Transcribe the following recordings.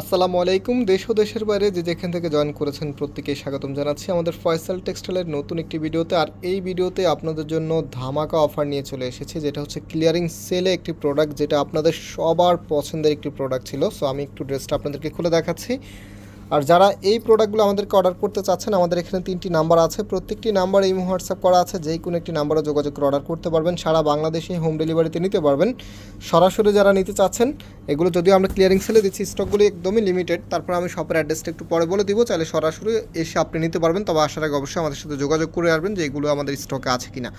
আসসালামু আলাইকুম, দেশ ও দেশের বাইরে যে যেখান থেকে জয়েন করেছেন প্রত্যেকে স্বাগতম জানাচ্ছি আমাদের ফয়সাল টেক্সটাইলের নতুন একটি ভিডিওতে। আর এই ভিডিওতে আপনাদের জন্য ধামাকা অফার নিয়ে চলে এসেছে, যেটা হচ্ছে ক্লিয়ারিং সেলে একটি প্রোডাক্ট যেটা আপনাদের সবার পছন্দের একটি প্রোডাক্ট ছিল। সো আমি একটু ড্রেসটা আপনাদেরকে খুলে দেখাচ্ছি। আর যারা এই প্রোডাক্টগুলো আমাদেরকে অর্ডার করতে চাচ্ছেন, আমাদের এখানে তিনটি নাম্বার আছে। প্রত্যেকটি নাম্বার এই হোয়াটসঅ্যাপ করা আছে যেই কোনো একটি নাম্বারে যোগাযোগ করে অর্ডার করতে পারবেন। সারা বাংলাদেশে হোম ডেলিভারিতে নিতে পারবেন। সরাসরি যারা নিতে চাচ্ছেন, এগুলো যদিও আমরা ক্লিয়ারিং সেলে দিচ্ছি স্টকগুলি একদমই লিমিটেড তারপর আমি শপের অ্যাড্রেসটা একটু পরে বলে দিব। চাইলে সরাসরি এসে আপনি নিতে পারবেন। তবে আসার আগে অবশ্যই আমাদের সাথে যোগাযোগ করে আসবেন যে এগুলো আমাদের স্টকে আছে কিনা।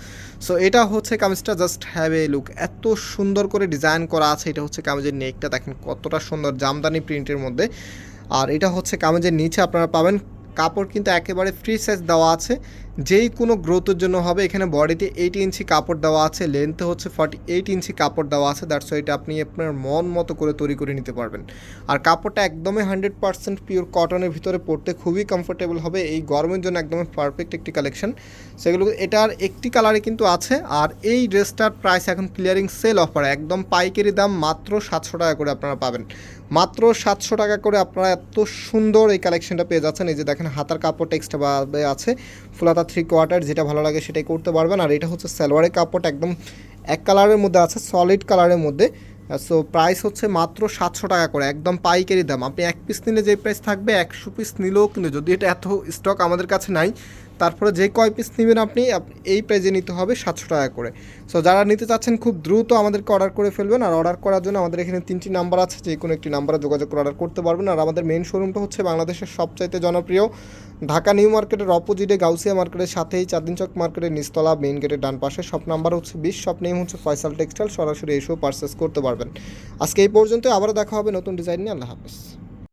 সো এটা হচ্ছে কামিজটা জাস্ট হ্যাভ এ লুক এত সুন্দর করে ডিজাইন করা আছে, এটা হচ্ছে কামিজের নেকটা দেখেন কতটা সুন্দর জামদানি প্রিন্টের মধ্যে। আর এটা হচ্ছে কামেজের নিচে আপনারা পাবেন। কাপড় কিন্তু একেবারে ফ্রি সাইজ দেওয়া আছে। যেই কোনো গ্রোথের জন্য হবে, এখানে বডিতে এইট ইঞ্চি কাপড় দেওয়া আছে লেন্থে হচ্ছে ফর্টি এইট ইঞ্চি কাপড় দেওয়া আছে দ্যাটস এটা আপনি আপনার মন মতো করে তৈরি করে নিতে পারবেন। আর কাপড়টা একদমই হান্ড্রেড পার্সেন্ট পিওর কটনের ভিতরে পড়তে খুবই কমফোর্টেবল হবে, এই গরমের জন্য একদমই পারফেক্ট একটি কালেকশন সেগুলো, এটার একটি কালারে কিন্তু আছে, আর এই ড্রেসটার প্রাইস এখন ক্লিয়ারিং সেল অফার একদম পাইকারি দাম মাত্র সাতশো টাকা করে আপনারা পাবেন। মাত্র সাতশো টাকা করে আপনারা এত সুন্দর এই কালেকশনটা পেয়ে যাচ্ছেন, এই যে দেখেন হাতার কাপড় এক্সট্রা আছে ফুলাতা থ্রি কোয়ার্টার যেটা ভালো লাগে সেটাই করতে পারবেন। আর এটা হচ্ছে সালোয়ারের কাপড় একদম এক কালারের মধ্যে আছে সলিড কালারের মধ্যে। সো প্রাইস হচ্ছে মাত্র সাতশো টাকা করে, একদম পাইকারি দাম। আপনি এক পিস নিলে যে প্রাইস থাকবে, একশো পিস নিলেও কিন্তু, যদি এটা এত স্টক আমাদের কাছে নাই তারপরে যে কয় পিস নেবেন আপনি এই প্রাইজে নিতে হবে সাতশো টাকা করে। সো যারা নিতে চাচ্ছেন খুব দ্রুত আমাদেরকে অর্ডার করে ফেলবেন আর অর্ডার করার জন্য আমাদের এখানে তিনটি নাম্বার আছে, যে কোনো একটি নাম্বারে যোগাযোগ করে অর্ডার করতে পারবেন। আর আমাদের মেন শোরুমটা হচ্ছে বাংলাদেশের সবচাইতে জনপ্রিয় ঢাকা নিউ মার্কেটের অপোজিটে গাউসিয়া মার্কেটের সাথেই চাঁদিন চক মার্কেটের নিস্তলা মেইন গেটের ডান পাশে। শপ নাম্বার হচ্ছে বিশ শপ নেম হচ্ছে ফয়সাল টেক্সটাইল সরাসরি এসেও পারচেস করতে পারবেন। আজকে এই পর্যন্ত আবারও দেখা হবে নতুন ডিজাইন নিয়ে। আল্লাহ হাফেজ।